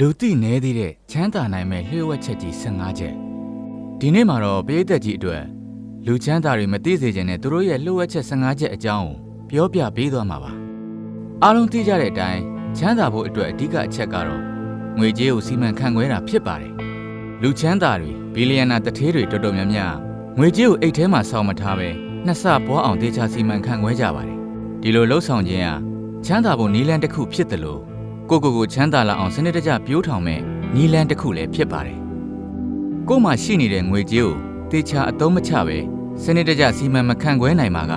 လူသိနေသေးတဲ့ချမ်းသာနိုင်မဲ့လျှို့ဝှက်ချက်ကြီး15ချက်ဒီနေ့မှာတော့ပရိသတ်ကြီးအတွက်လူချမ်းသာတွေမသိစေချင်တဲ့သူတို့ရဲ့လျှို့ဝှက်ချက်15ချက်အကြောင်းကိုပြောပြပေးသွားမှာပါအားလုံးသိကြတဲ့အတိုင်းချမ်းသာဖို့အတွက်အဓိကအချက်ကတော့ငွေကြေးကိုစီမံခန့်ခွဲတာဖြစ်ပါတယ်လူချမ်းသာတွေဘီလီယံနာတထေးတွေတော်တော်များများငွေကြေးကိုအိတ်ထဲမှာစောင့်မထားပဲနှစ်ဆပွားအောင်တေချာစီမံခန့်ခွဲကြပါတယ်ဒီလိုလှုပ်ဆောင်ခြင်းဟာချမ်းသာဖို့နည်းလမ်းတစ်ခုဖြစ်တယ်လို့ ကိုကိုကိုချမ်းသာလာအောင်စနစ်တကျပြိုးထောင်မဲ့နီလန်းတစ်ခုလည်းဖြစ်ပါတယ်။ကို့မှာရှိနေတဲ့ငွေကြေးကိုတေချာအသုံးမချပဲစနစ်တကျစီမံမခန့်ခွဲနိုင်မှာက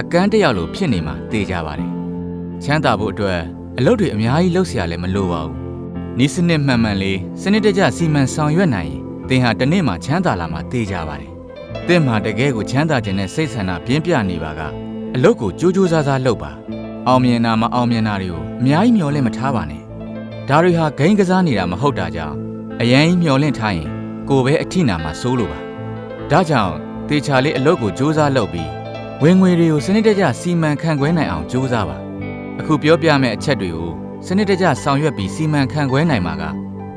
အကန့်တယောက်လိုဖြစ်နေမှာသိကြပါတယ်။ချမ်းသာဖို့အတွက်အလုပ်တွေအများကြီးလုပ်เสียရလည်းမလိုပါဘူး။နီးစနစ်မှန်မှန်လေးစနစ်တကျစီမံဆောင်ရွက်နိုင်ရင်သင်ဟာတစ်နေ့မှာချမ်းသာလာမှာသိကြပါတယ်။သင်မှာတကယ်ကိုချမ်းသာခြင်းနဲ့စိတ်ဆန္ဒပြင်းပြနေပါကအလုပ်ကိုကြိုးကြိုးစားစားလုပ်ပါ။ အောင်မြင်တာမအောင်မြင်တာတွေကိုအများကြီးမျှော်လင့်မထားပါနဲ့ဒါတွေဟာဂိမ်းကစားနေတာမဟုတ်တာကြောင့်အရင်ကြီးမျှော်လင့်ထားရင် ကိုယ်ပဲအထိနာမှာစိုးလို့ပါဒါကြောင့်တေချာလေးအလုပ်ကိုစူးစမ်းလုပ်ပြီးဝင်ငွေတွေကိုစနစ်တကျစီမံခန့်ခွဲနိုင်အောင်စူးစမ်းပါအခုပြောပြမယ့်အချက်တွေကိုစနစ်တကျဆောင်ရွက်ပြီးစီမံခန့်ခွဲနိုင်မှာက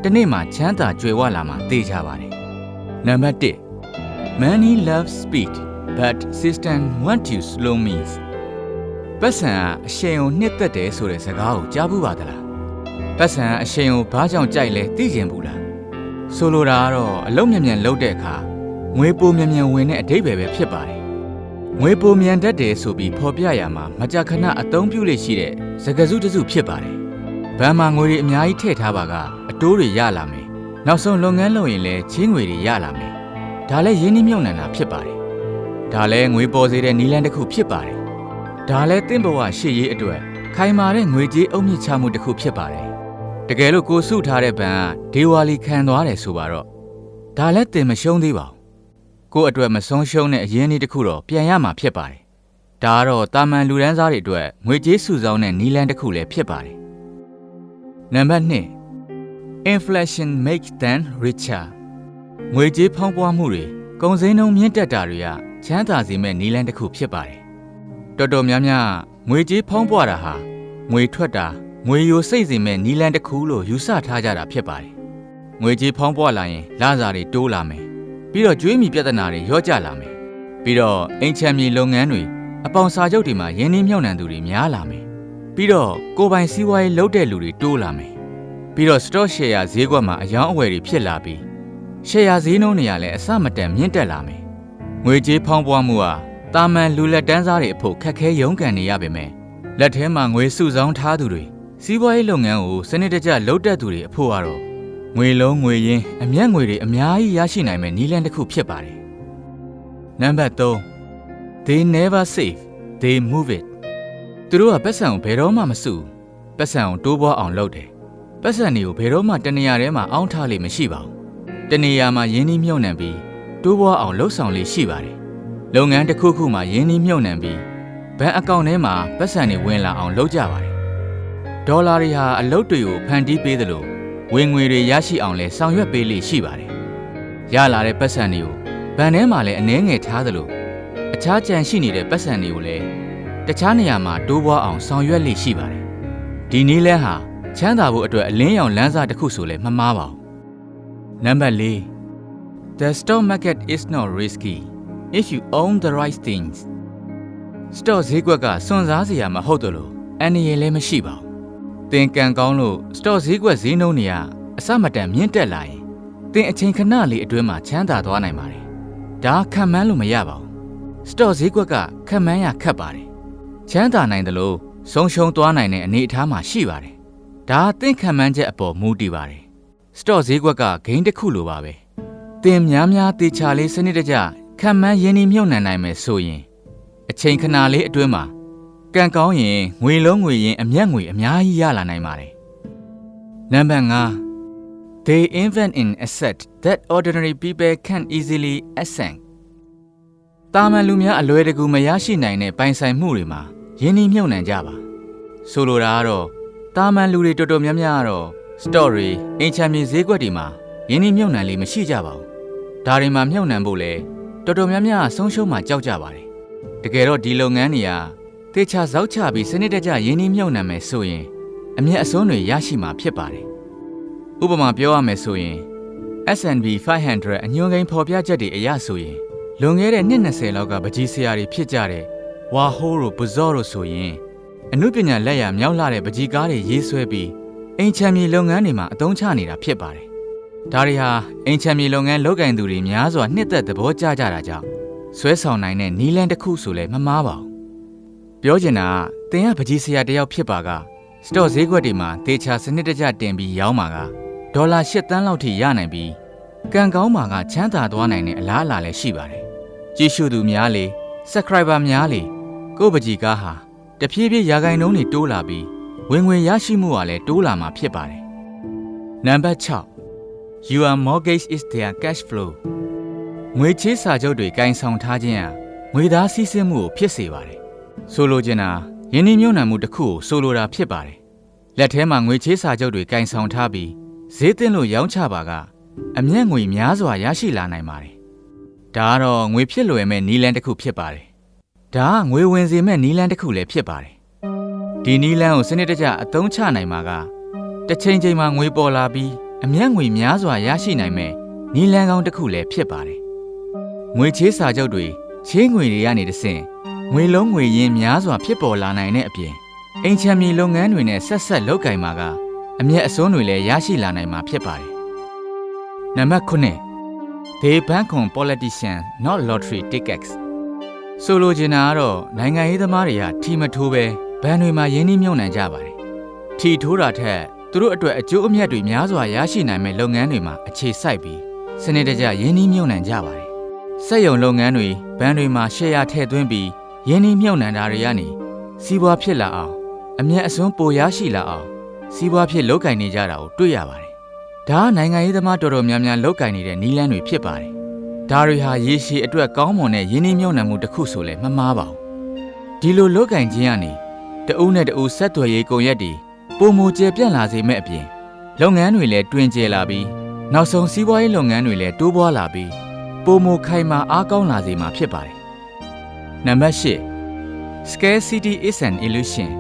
တစ်နေ့မှာချမ်းသာကြွယ်ဝလာမှာသိကြပါတယ်နံပါတ်1 Money loves speed but system want you slow means ပတ်စံကအရှင်ကိုနှစ်သက်တယ်ဆိုတဲ့စကားကိုကြားဘူးပါသလားပတ်စံကအရှင်ကိုဘာကြောင့်ကြိုက်လဲသိကျင်ဘူးလားဆိုလိုတာကတော့အလုံးမြန်မြန်လုပ်တဲ့အခါငွေပိုမြန်မြန်ဝင်တဲ့အဓိပ္ပာယ်ပဲဖြစ်ပါတယ်ငွေပိုမြန်တတ်တယ်ဆိုပြီးဖော်ပြရမှာမကြာခဏအသုံးပြုလို့ရှိတဲ့စကားစုတစ်စုဖြစ်ပါတယ်ဘဏ်မှာငွေတွေအများကြီးထည့်ထားပါကအတိုးတွေရလာမယ်နောက်ဆုံးလုပ်ငန်းလုပ်ရင်လည်းချင်းငွေတွေရလာမယ်ဒါလည်းရင်းနှီးမြှုပ်နှံတာဖြစ်ပါတယ်ဒါလည်းငွေပေါ်စေတဲ့နည်းလမ်းတစ်ခုဖြစ်ပါတယ် ဒါလည်းတင့်ဘဝရှေ့ရေးအတွက်ခိုင်မာတဲ့ငွေကြေးအုပ်မြင့်ချမှုတစ်ခုဖြစ်ပါတယ်။တကယ်လို့ကိုစုထားတဲ့ဘဏ်ကဒေဝါလီခံသွားတယ်ဆိုပါတော့ဒါလည်းတင်မရှုံးသေးပါဘူး။ကို့အတွက်မဆုံးရှုံးတဲ့အရင်းအနှီးတစ်ခုတော့ပြန်ရမှာဖြစ်ပါတယ်။ဒါကတော့တာမန်လူဒန်းစားတွေအတွက်ငွေကြေးစုဆောင်းတဲ့နည်းလမ်းတစ်ခုလည်းဖြစ်ပါတယ်။နံပါတ်2 inflation make them richer ငွေကြေးဖောင်းပွားမှုတွေကုန်စည်နှုန်းမြင့်တက်တာတွေကချမ်းသာစေမဲ့နည်းလမ်းတစ်ခုဖြစ်ပါတယ် တော်တော်များများငွေကြေးဖုံးပွားတာဟာငွေထွက်တာငွေယိုစိတ်စေမဲ့နီလန်တစ်ခုလို့ယူဆထားကြတာဖြစ်ပါတယ်။ငွေကြေးဖုံးပွားလာရင်လစာတွေတိုးလာမယ်။ပြီးတော့ကျွေးမြီပြဿနာတွေရော့ကျလာမယ်။ပြီးတော့အိမ်ချမ်းမြေလုပ်ငန်းတွေအပေါင်စာချုပ်တွေမှာရင်းနှီးမြှုပ်နှံသူတွေများလာမယ်။ပြီးတော့ကိုယ်ပိုင်စီးပွားရေးလုပ်တဲ့လူတွေတိုးလာမယ်။ပြီးတော့ stock share ဈေးကွက်မှာအယောင်းအဝယ်တွေဖြစ်လာပြီး share ဈေးနှုန်းတွေကလည်းအစမတန်မြင့်တက်လာမယ်။ငွေကြေးဖုံးပွားမှုဟာ တာမန်လူလက်တန်းစားတွေအဖို့ခက်ခဲရုန်းကန်နေရပါမယ်လက်ထဲမှာငွေစုဆောင်းထားသူတွေစီးပွားရေးလုပ်ငန်းကိုစနစ်တကျလုပ်တတ်သူတွေအဖို့ကတော့ငွေလုံးငွေရင်းအမျက်ငွေတွေအများကြီးရရှိနိုင်မယ့်နည်းလမ်းတစ်ခုဖြစ်ပါတယ်နံပါတ်3 they never save they move it သူတို့ကပတ်စံကိုဘယ်တော့မှမစုဘူးပတ်စံကိုတိုးပွားအောင်လုပ်တယ်ပတ်စံတွေကိုဘယ်တော့မှတနေရာထဲမှာအောင်းထားလိမ့်မရှိပါဘူးတနေရာမှာရင်းနှီးမြှုပ်နှံပြီးတိုးပွားအောင်လှုပ်ဆောင်လေးရှိပါတယ် လုပ်ငန်းတစ်ခုခုမှာရင်းနှီးမြှုပ်နှံပြီးဘဏ်အကောင့်ထဲမှာပတ်စံတွေဝင်လာအောင်လုပ်ကြပါတယ်။ဒေါ်လာတွေဟာအလုပ်တွေကိုဖန်တီးပေးသလိုဝင်ငွေတွေရရှိအောင်လဲဆောင်ရွက်ပေးလိရှိပါတယ်။ရလာတဲ့ပတ်စံတွေကိုဘဏ်ထဲမှာလည်းအနှဲငယ်ထားသလိုအခြားကြံရှိနေတဲ့ပတ်စံတွေကိုလည်းတခြားနေရာမှာတိုးပွားအောင်ဆောင်ရွက်လိရှိပါတယ်။ဒီနည်းလမ်းဟာချမ်းသာဖို့အတွက်အလင်းရောင်လမ်းစာတစ်ခုဆိုလဲမမှားပါဘူး။နံပါတ်၄ The stock market is not risky if you own the right things stock ဈေးကွက်ကစွန့်စားစရာမဟုတ်တော့လို့အန္တရာယ်လည်းမရှိပါဘူးသင်ကံကောင်းလို့ stock ဈေးကွက်ဈေးနှုန်းတွေကအစမတန်မြင့်တက်လာရင်သင်အချိန်ခဏလေးအတွင်းမှာချမ်းသာသွားနိုင်ပါတယ်ဒါခံမှန်းလို့မရပါဘူး stock ဈေးကွက်ကခံမှန်းရခက်ပါတယ်ချမ်းသာနိုင်တယ်လို့ဆုံးရှုံးသွားနိုင်တဲ့အနေအထားမှာရှိပါတယ်ဒါသင်ခံမှန်းချက်အပေါ်မူတည်ပါတယ် stock ဈေးကွက်ကဂိမ်းတစ်ခုလိုပါပဲသင်များများတေချာလေးစနစ်တကျ ခံမှန်းရင်းနှီးမြှုပ်နှံနိုင်မယ်ဆိုရင်အချိန်ခဏလေးအတွင်းမှာကံကောင်းရင်ငွေလုံးငွေရင်အမျက်ငွေအများကြီးရလာနိုင်ပါတယ်။နံပါတ်5 They invent in asset that ordinary people can easily access တာမန်လူများအလွယ်တကူမရရှိနိုင်တဲ့ပိုင်ဆိုင်မှုတွေမှာယင်းနှီးမြှုပ်နှံကြပါဆိုလိုတာကတော့တာမန်လူတွေတော်တော်များများကတော့ story အင်ချမ်းမြေဈေးကွက်တွေမှာယင်းနှီးမြှုပ်နှံလေးမရှိကြပါဘူးဒါတွေမှာမြှုပ်နှံဖို့လဲ တော်တော်များများဆုံးရှုံးမှကြောက်ကြပါတယ်တကယ်တော့ဒီလုပ်ငန်းတွေကတေချာဇောက်ချပြီးစနစ်တကျယင်းနှီးမြှုပ်နှံမယ်ဆိုရင်အမျက်အစွန်းတွေရရှိမှာဖြစ်ပါတယ်ဥပမာပြောရမယ်ဆိုရင် S&P 500အညွှန်းကိန်းဖော်ပြချက်တွေအရဆိုရင်လွန်ခဲ့တဲ့နှစ်20လောက်ကပကြီးဆရာတွေဖြစ်ကြတဲ့ဝါဟိုးတို့ပဇော့တို့ဆိုရင်အမှုပညာလက်ရမြောက်လာတဲ့ပကြီးကားတွေရေးဆွဲပြီးအိမ်ချမ်းမြေလုပ်ငန်းတွေမှာအသုံးချနေတာဖြစ်ပါတယ်။ ဒါတွေဟာအိမ်ချမ်းမြေလုပ်ငန်းလုပ်ကင်သူတွေများစွာနှစ်သက်သဘောကျကြတာကြောင့်ဆွဲဆောင်နိုင်တဲ့နီလန်တစ်ခုဆိုလဲမမားပါဘူး။ပြောချင်တာကတင်ကပကြီးဆရာတယောက်ဖြစ်ပါကစတော့ဈေးကွက်တွေမှာတေချာစနစ်တကျတင်ပြီးရောင်းပါကဒေါ်လာ၈တန်းလောက်ထိရနိုင်ပြီးကံကောင်းမှာကချမ်းသာသွားနိုင်တဲ့အလားအလာလည်းရှိပါတယ်။ကြည့်ရှုသူများလေ subscriber များလေကိုယ့်ပကြီးကားဟာတဖြည်းဖြည်းရာဂိုင်နှုန်းတွေတိုးလာပြီးဝင်ငွေရရှိမှုကလည်းတိုးလာမှာဖြစ်ပါတယ်။နံပါတ်6 Your mortgage is their cash flow ငွေချေးစာချုပ်တွေကင်ဆောင်ထားခြင်းဟာငွေသားစီးဆင်းမှုကိုဖြစ်စေပါတယ်။ဆိုလိုချင်တာယင်းနှမြုံနှံမှုတစ်ခုကိုဆိုလိုတာဖြစ်ပါတယ်။လက်ထဲမှာငွေချေးစာချုပ်တွေကင်ဆောင်ထားပြီးဈေးတင်လို့ရောင်းချပါကအမျက်ငွေများစွာရရှိလာနိုင်ပါတယ်။ဒါကတော့ငွေဖြစ်လွယ်မဲ့နီလန်တစ်ခုဖြစ်ပါတယ်။ဒါကငွေဝင်စေမဲ့နီလန်တစ်ခုလည်းဖြစ်ပါတယ်။ဒီနီလန်ကိုစနစ်တကျအသုံးချနိုင်မှာကတစ်ချိန်ချိန်မှာငွေပေါ်လာပြီး အမျက်ငွေများစွာရရှိနိုင်မဲ့နီလန်ကောင်းတစ်ခုလည်းဖြစ်ပါတယ်။ငွေချေးစာချုပ်တွေချေးငွေတွေကနေတဆင့်ငွေလုံးငွေရင်းများစွာဖြစ်ပေါ်လာနိုင်တဲ့အပြင်အိမ်ချမ်းမြေလုပ်ငန်းတွေနဲ့ဆက်ဆက်လုပ်ကင်မှာကအမျက်အစွန်းတွေလည်းရရှိလာနိုင်မှာဖြစ်ပါတယ်။နံပါတ်9 They bank on politicians not lottery tickets ဆိုလိုချင်တာကတော့နိုင်ငံရေးသမားတွေကထီမထိုးပဲဘဏ်တွေမှာရင်းနှီးမြှုပ်နှံကြပါတယ်။ထီထိုးတာထက် သူတို့အတွက်အကျိုးအမြတ်တွေများစွာရရှိနိုင်မဲ့လုပ်ငန်းတွေမှာအခြေစိုက်ပြီးစနစ်တကျရင်းနှီးမြှုပ်နှံကြပါတယ်။စက်ရုံလုပ်ငန်းတွေဘဏ်တွေမှာရှယ်ယာထည့်သွင်းပြီးရင်းနှီးမြှုပ်နှံတာတွေကနေစီးပွားဖြစ်လာအောင်အမျက်အစွန်းပိုရရှိလာအောင်စီးပွားဖြစ်လုပ်ကင်နေကြတာကိုတွေ့ရပါတယ်။ဒါကနိုင်ငံရေးသမားတော်တော်များများလုပ်ကင်နေတဲ့နီးလန်းတွေဖြစ်ပါတယ်။ဒါတွေဟာရေရှည်အတွက်ကောင်းမွန်တဲ့ရင်းနှီးမြှုပ်နှံမှုတစ်ခုဆိုလဲမမှားပါဘူး။ဒီလိုလုပ်ကင်ခြင်းကနေတအုပ်နဲ့တအုပ်ဆက်သွယ်ရေးကုန်ရက်တွေ ပုံမူကျပြန့်လာစေမဲ့အပြင်လုပ်ငန်းတွေလည်းတွင်ကျယ်လာပြီးနောက်ဆုံးစီးပွားရေးလုပ်ငန်းတွေလည်းတိုးပွားလာပြီးပုံမူခိုင်မာအားကောင်းလာစေမှာဖြစ်ပါတယ်။နံပါတ်၈ Scarcity is an illusion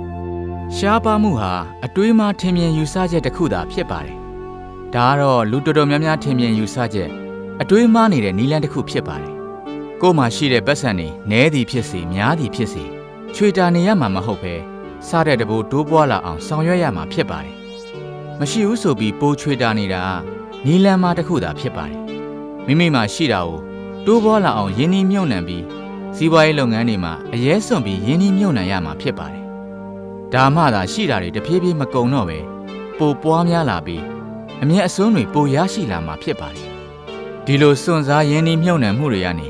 ရှားပါမှုဟာအတွေးမှထင်မြင်ယူဆချက်တစ်ခုသာဖြစ်ပါတယ်။ဒါကတော့လူတော်တော်များများထင်မြင်ယူဆချက်အတွေးမှားနေတဲ့နီလန်းတစ်ခုဖြစ်ပါတယ်။ကိုယ်မှာရှိတဲ့ပတ်စံတွေနည်းသည်ဖြစ်စေများသည်ဖြစ်စေချွေတာနေရမှာမဟုတ်ပဲ စားတဲ့တဘိုးတိုးပွားလာအောင်ဆောင်ရွက်ရမှာဖြစ်ပါတယ်။မရှိဘူးဆိုပြီးပိုးချွေတာနေတာနီလန်းမတစ်ခုသာဖြစ်ပါတယ်။မိမိမှာရှိတာကိုတိုးပွားလာအောင်ရင်းနှီးမြှုပ်နှံပြီးစီးပွားရေးလုပ်ငန်းတွေမှာအရေးစွန့်ပြီးရင်းနှီးမြှုပ်နှံရမှာဖြစ်ပါတယ်။ဒါမှသာရှိတာတွေတဖြည်းဖြည်းမကုံတော့ပဲပိုပွားများလာပြီးအမျက်အစွန်းတွေပိုရရှိလာမှာဖြစ်ပါတယ်။ဒီလိုစွန့်စားရင်းနှီးမြှုပ်နှံမှုတွေကနေ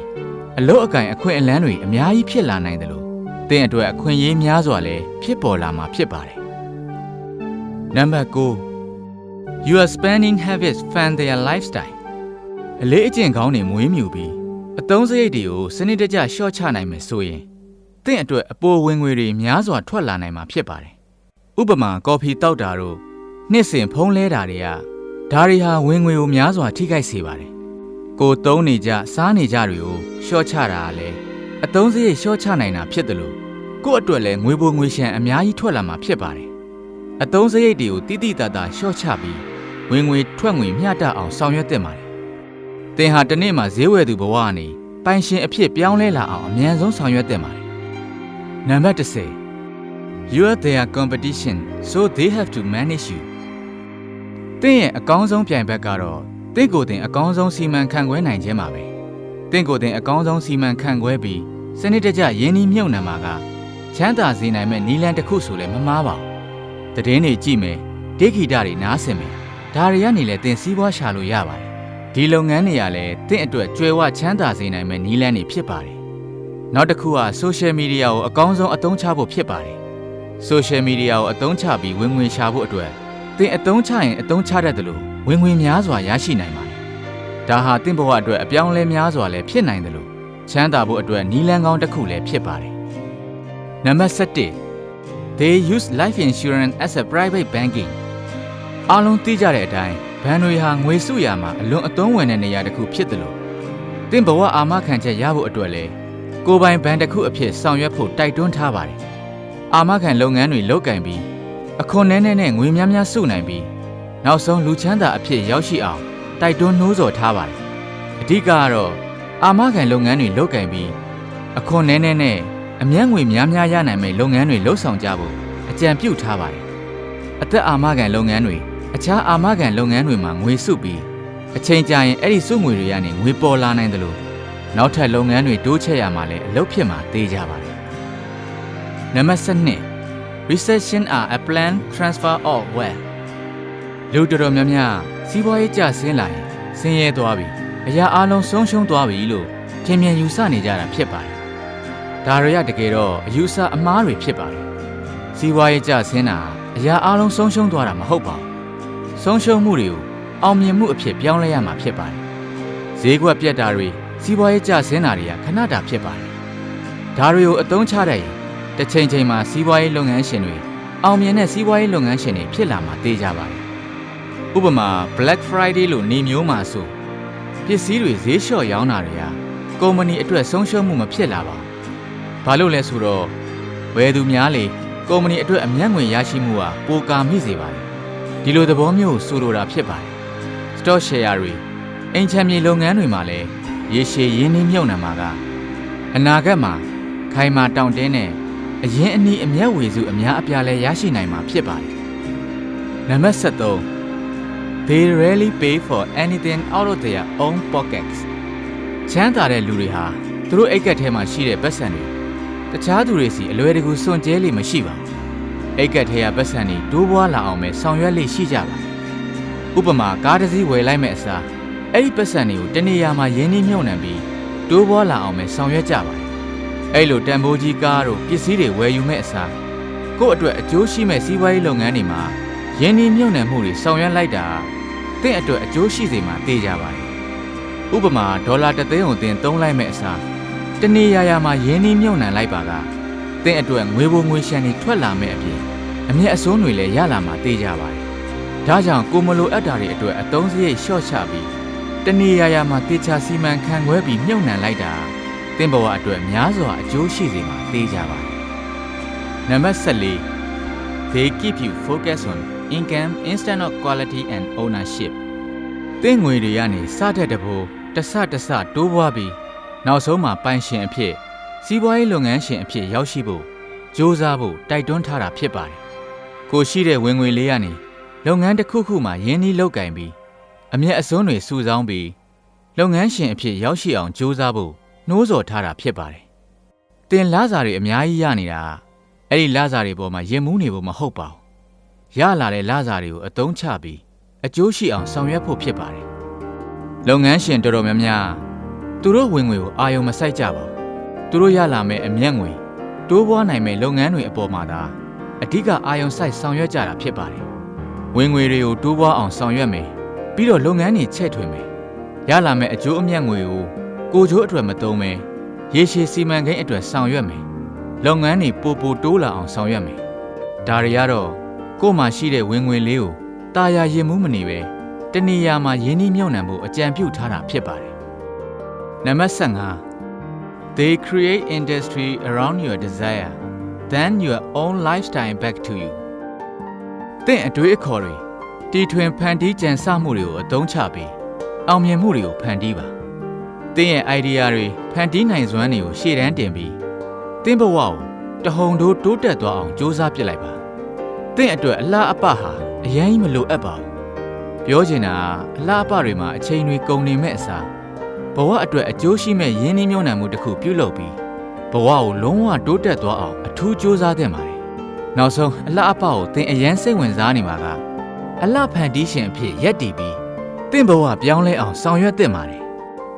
အလုတ်အကင်အခွင့်အလန်းတွေအများကြီးဖြစ်လာနိုင်တယ်လို့ သင်အတွက်အခွင့်အရေးများစွာလည်းဖြစ်ပေါ်လာမှာဖြစ်ပါတယ်။နံပါတ်9 Your spending habits fan their lifestyle အလေးအကျင့်ကောင်းတွေမွေးမြူပြီးအသုံးစရိတ်တွေကိုစနစ်တကျရှော့ချနိုင်မယ်ဆိုရင်သင်အတွက်အပိုဝင်ငွေတွေများစွာထွက်လာနိုင်မှာဖြစ်ပါတယ်။ဥပမာကော်ဖီတောက်တာတို့နှစ်စဉ်ဖုံးလဲတာတွေကဒါတွေဟာဝင်ငွေကိုများစွာထိခိုက်စေပါတယ်။ကိုသုံးနေကြစားနေကြတွေကိုရှော့ချတာကလည်း အသုံးစရိတ်ရှော့ချနိုင်တာဖြစ်တယ်လို့ကို့အတွက်လည်းငွေပိုငွေရှန်အများကြီးထွက်လာမှာဖြစ်ပါတယ်။အသုံးစရိတ်တွေကိုတိတိတတ်တာရှော့ချပြီးဝင်ငွေထွက်ငွေမျှတအောင်ဆောင်ရွက်သင့်ပါတယ်။သင်ဟာတစ်နေ့မှာဈေးဝယ်သူဘဝကနေပိုင်ရှင်အဖြစ်ပြောင်းလဲလာအောင်အမြန်ဆုံးဆောင်ရွက်သင့်ပါတယ်။နံပါတ်10 You are their competition so they have to manage you သင်ရဲ့အကောင်းဆုံးပြိုင်ဘက်ကတော့သင်ကိုယ်တင်အကောင်းဆုံးစီမံခန့်ခွဲနိုင်ခြင်းပါပဲ။ သင်ကိုယ်တင်အကောင်းဆုံးစီမံခန့်ခွဲပြီးစနစ်တကျရင်းနှီးမြှုပ်နှံမှာကချမ်းသာစေနိုင်မဲ့နီလန်တစ်ခုဆိုလည်းမမားပါဘူး။တည်င်းတွေကြည့်မယ်ဒိဋ္ဌိတတွေနားဆင်မယ်ဒါတွေကနေလည်းသင်စည်းပွားရှာလို့ရပါတယ်။ဒီလုပ်ငန်းတွေကလည်းသင်အတွက်ကြွယ်ဝချမ်းသာစေနိုင်မဲ့နီလန်တွေဖြစ်ပါတယ်။နောက်တစ်ခုကဆိုရှယ်မီဒီယာကိုအကောင်းဆုံးအသုံးချဖို့ဖြစ်ပါတယ်။ဆိုရှယ်မီဒီယာကိုအသုံးချပြီးဝင်ငွေရှာဖို့အတွက်သင်အသုံးချရင်အသုံးချတတ်တယ်လို့ဝင်ငွေများစွာရရှိနိုင်ပါတယ်။ ဒါဟာသင်ဘဝအတွက်အပြောင်းအလဲများစွာလည်းဖြစ်နိုင်တယ်လို့ချမ်းသာဖို့အတွက်နီလန်ကောင်းတစ်ခုလည်းဖြစ်ပါတယ်။နံပါတ်7 They use life insurance as a private banking အားလုံးသိကြတဲ့အတိုင်းဘဏ်တွေဟာငွေစုရာမှာအလွန်အသုံးဝင်တဲ့နေရာတစ်ခုဖြစ်တယ်လို့သင်ဘဝအာမခံချက်ရဖို့အတွက်လဲကိုယ်ပိုင်ဘဏ်တစ်ခုအဖြစ်ဆောင်ရွက်ဖို့တိုက်တွန်းထားပါတယ်။အာမခံလုပ်ငန်းတွေလုပ်ကင်ပြီးအခွန်နည်းနည်းနဲ့ငွေများများစုနိုင်ပြီးနောက်ဆုံးလူချမ်းသာအဖြစ်ရောက်ရှိအောင် တိုက်တွန်းနှိုးဆော်ထားပါတယ်အဓိကကတော့အာမခံလုပ်ငန်းတွေလုပ်ကင်ပြီးအခွန်နည်းနည်းနဲ့အမြတ်ငွေများများရနိုင်မယ့်လုပ်ငန်းတွေလှုပ်ဆောင်ကြဖို့အကြံပြုထားပါတယ်အသက်အာမခံလုပ်ငန်းတွေအခြားအာမခံလုပ်ငန်းတွေမှာငွေစုပြီးအချိန်ကြာရင်အဲ့ဒီစုငွေတွေကနေငွေပေါ်လာနိုင်တယ်လို့နောက်ထပ်လုပ်ငန်းတွေတိုးချဲ့ရမှာလည်းအလုပ်ဖြစ်မှာသိကြပါတယ်နံပါတ်7 recession are a plan transfer of wealth လူတော်တော်များများ စီးပွားရေးကျဆင်းလာရင်ဆင်းရဲသွားပြီအရာအလုံးဆုံးရှုံးသွားပြီလို့ထင်မြင်ယူဆနေကြတာဖြစ်ပါတယ်ဒါရရတကယ်တော့အယူဆအမှားတွေဖြစ်ပါတယ်စီးပွားရေးကျဆင်းတာအရာအလုံးဆုံးရှုံးသွားတာမဟုတ်ပါဘူးဆုံးရှုံးမှုတွေကိုအောင်မြင်မှုအဖြစ်ပြောင်းလဲရမှာဖြစ်ပါတယ်ဈေးကွက်ပြတ်တာတွေစီးပွားရေးကျဆင်းတာတွေကခဏတာဖြစ်ပါတယ်ဒါတွေကိုအသုံးချတတ်ရင်တစ်ချိန်ချိန်မှာစီးပွားရေးလုပ်ငန်းရှင်တွေအောင်မြင်တဲ့စီးပွားရေးလုပ်ငန်းရှင်တွေဖြစ်လာမှာသိကြပါတယ် ဥပမာ Black Friday လို့နေမျိုးမှာဆိုပစ္စည်းတွေဈေးလျှော့ရောင်းတာတွေကကုမ္ပဏီအတွက်ဆုံးရှုံးမှုမဖြစ်လာပါဘူး။ဘာလို့လဲဆိုတော့ဝယ်သူများလေကုမ္ပဏီအတွက်အမျက်ငွေရရှိမှုဟာပိုကာမိစေပါတယ်။ဒီလိုသဘောမျိုးကိုဆိုလိုတာဖြစ်ပါတယ်။ Stock share တွေအိမ်ချမ်းမြေလုပ်ငန်းတွေမှာလည်းရေရှည်ရင်းနှီးမြှုပ်နှံမှာကအနာဂတ်မှာခိုင်မာတောင့်တင်းတဲ့အရင်အနည်းအမျက်ဝေစုအများအပြားလဲရရှိနိုင်မှာဖြစ်ပါတယ်။နံပါတ်73 They rarely pay for anything out of their own pockets. ချမ်းသာတဲ့လူတွေဟာသူတို့အိတ်ကက်ထဲမှာရှိတဲ့ပတ်စံတွေတခြားသူတွေစီအလွယ်တကူစွန့်ကြဲလိမ့်မရှိပါဘူး။အိတ်ကက်ထဲကပတ်စံတွေတိုးပွားလာအောင်ပဲဆောင်ရွက်လိမ့်ရှိကြပါတယ်။ဥပမာကားတစ်စီးဝယ်လိုက်မဲ့အစားအဲ့ဒီပတ်စံတွေကိုတနေရာမှာရင်းနှီးမြှုပ်နှံပြီးတိုးပွားလာအောင်ပဲဆောင်ရွက်ကြပါတယ်။အဲ့လိုတန်ဖိုးကြီးကားတို့ပစ္စည်းတွေဝယ်ယူမဲ့အစားကိုယ့်အတွက်အကျိုးရှိမဲ့စီးပွားရေးလုပ်ငန်းတွေမှာရင်းနှီးမြှုပ်နှံမှုတွေဆောင်ရွက်လိုက်တာ တင့်အတွက်အကျိုးရှိစေမှာသိကြပါတယ်။ဥပမာဒေါ်လာတစ်သိန်းကိုတင်သုံးလိုက်မဲ့အစားတနေရာရာမှာရင်းနှီးမြှုပ်နှံလိုက်ပါကတင့်အတွက်ငွေပိုငွေရှန်တွေထွက်လာမဲ့အပြင်အမျက်အစွန်းတွေလည်းရလာမှာသိကြပါတယ်။ဒါကြောင့်ကိုမလိုအပ်တာတွေအတွက်အသုံးစရိတ်လျှော့ချပြီးတနေရာရာမှာတေချာစီမံခန့်ခွဲပြီးမြှုပ်နှံလိုက်တာတင့်ဘဝအတွက်များစွာအကျိုးရှိစေမှာသိကြပါတယ်။နံပါတ်14 They keep you focused on income instant of quality and ownership သင်ငွေတွေကနေစတဲ့တပိုးတဆတဆတိုးပွားပြီးနောက်ဆုံးမှာပိုင်ရှင်အဖြစ်စီးပွားရေးလုပ်ငန်းရှင်အဖြစ်ရောက်ရှိဖို့ကြိုးစားဖို့တိုက်တွန်းထားတာဖြစ်ပါတယ်။ကိုရှိတဲ့ဝင်ငွေလေးကနေလုပ်ငန်းတစ်ခုခုမှာရင်းနှီးလုပ်ကင်ပြီးအမျက်အစွန်းတွေစုဆောင်းပြီးလုပ်ငန်းရှင်အဖြစ်ရောက်ရှိအောင်ကြိုးစားဖို့နှိုးဆော်ထားတာဖြစ်ပါတယ်။တင်လစာတွေအများကြီးရနေတာအဲ့ဒီလစာတွေပေါ်မှာရင်မှုနေဖို့မဟုတ်ပါဘူး ရလာတဲ့လာစာတွေကိုအသုံးချပြီးအကျိုးရှိအောင်ဆောင်ရွက်ဖို့ဖြစ်ပါတယ်။လုပ်ငန်းရှင်တော်တော်များများသူတို့ဝင်ငွေကိုအာရုံမစိုက်ကြပါဘူး။သူတို့ရလာမဲ့အမျက်ငွေတိုးပွားနိုင်မဲ့လုပ်ငန်းတွေအပေါ်မှာသာအဓိကအာရုံစိုက်ဆောင်ရွက်ကြတာဖြစ်ပါတယ်။ဝင်ငွေတွေကိုတိုးပွားအောင်ဆောင်ရွက်မယ်။ပြီးတော့လုပ်ငန်းတွေချဲ့ထွင်မယ်။ရလာမဲ့အကျိုးအမြတ်ငွေကိုကိုကျိုးအတွက်မသုံးပဲရေရှည်စီမံကိန်းအတွက်ဆောင်ရွက်မယ်။လုပ်ငန်းတွေပိုပိုတိုးလာအောင်ဆောင်ရွက်မယ်။ဒါတွေကတော့ ကို့မှာရှိတဲ့ဝင်ငွေလေးကိုတာယာရင်မှုမနေပဲတနေရာမှာရင်းနှီးမြှုပ်နှံဖို့အကြံပြုထားတာဖြစ်ပါတယ်။နံပါတ်15 They create industry around your desire then your own lifestyle back to you သင်အတွေ့အခေါ်တွေတီထွင်ဖန်တီးကြံစမှုတွေကိုအသုံးချပြီးအောင်မြင်မှုတွေကိုဖန်တီးပါသင်ရဲ့ idea တွေဖန်တီးနိုင်စွမ်းတွေကိုရှေ့တန်းတင်ပြီးသင်ဘဝကိုတဟုန်တိုးတိုးတက်သွားအောင်စ조사ပစ်လိုက်ပါသ င်အတွက်အလားအပဟာအရင်မလိုအပ်ပါဘူးပြောချင်တာအလားအပတွေမှာအချိန်တွေကုန်နေမဲ့အစားဘဝအတွက်အကျိုးရှိမဲ့ရင်းနှီးမြှုပ်နှံမှုတစ်ခုပြုလုပ်ပြီးဘဝကိုလုံးဝတိုးတက်သွားအောင်အထူးစူးစမ်းသင့်ပါတယ်နောက်ဆုံးအလားအပကိုသင်အရန်စိတ်ဝင်စားနေမှာကအလှဖန်တီးရှင်အဖြစ်ရက်တည်ပြီးသင်ဘဝပြောင်းလဲအောင်ဆောင်ရွက်သင့်ပါတယ်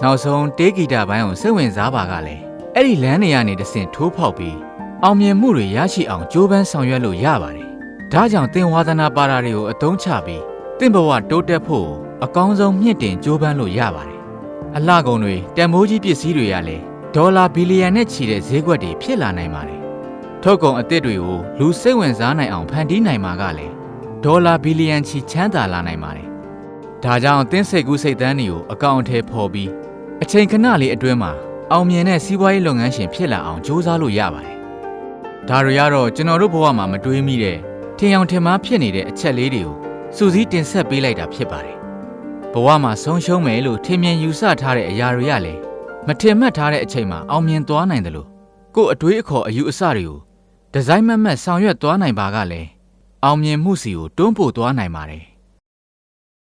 နောက်ဆုံးတေးဂီတာပိုင်းကိုစိတ်ဝင်စားပါကလည်းအဲ့ဒီလမ်းနေရနေတဆင့်ထိုးဖောက်ပြီးအောင်မြင်မှုတွေရရှိအောင်ကြိုးပမ်းဆောင်ရွက်လို့ရပါတယ် ဒါကြောင့်သင်ဝါသနာပါတာတွေကိုအသုံးချပြီးသင်ဘဝတိုးတက်ဖို့အကောင်းဆုံးမြင့်တင်ကြိုးပမ်းလို့ရပါတယ်။အလှကုန်တွေတန်မိုးကြီးပစ္စည်းတွေကလည်းဒေါ်လာဘီလီယံနဲ့ချီတဲ့ဈေးကွက်တွေဖြစ်လာနိုင်ပါတယ်။ထုတ်ကုန်အသစ်တွေကိုလူစိတ်ဝင်စားနိုင်အောင်ဖန်တီးနိုင်မှာကလည်းဒေါ်လာဘီလီယံချီချမ်းသာလာနိုင်ပါတယ်။ဒါကြောင့်သင်စိတ်ကူးစိတ်တန်းတွေကိုအကောင့်အထည်ဖော်ပြီးအချိန်ခဏလေးအတွင်းမှာအောင်မြင်တဲ့စီးပွားရေးလုပ်ငန်းရှင်ဖြစ်လာအောင်ကြိုးစားလို့ရပါတယ်။ဒါတွေကတော့ကျွန်တော်တို့ဘဝမှာမတွေးမိတဲ့ထ င်အောင်ထင်မှားဖြစ်နေတဲ့အချက်လေးတွေကိုစူးစီးတင်ဆက်ပေးလိုက်တာဖြစ်ပါတယ်ဘဝမှာဆုံးရှုံးမယ်လို့ထင်မြင်ယူဆထားတဲ့အရာတွေကလည်းမထင်မှတ်ထားတဲ့အချိန်မှာအောင်မြင်သွားနိုင်တယ်လို့ကို့အတွေးအခေါ်အယူအဆတွေကိုဒီဇိုင်းမတ်မတ်ဆောင်ရွက်သွားနိုင်ပါကလည်းအောင်မြင်မှုစီကိုတွန်းပို့သွားနိုင်ပါတယ်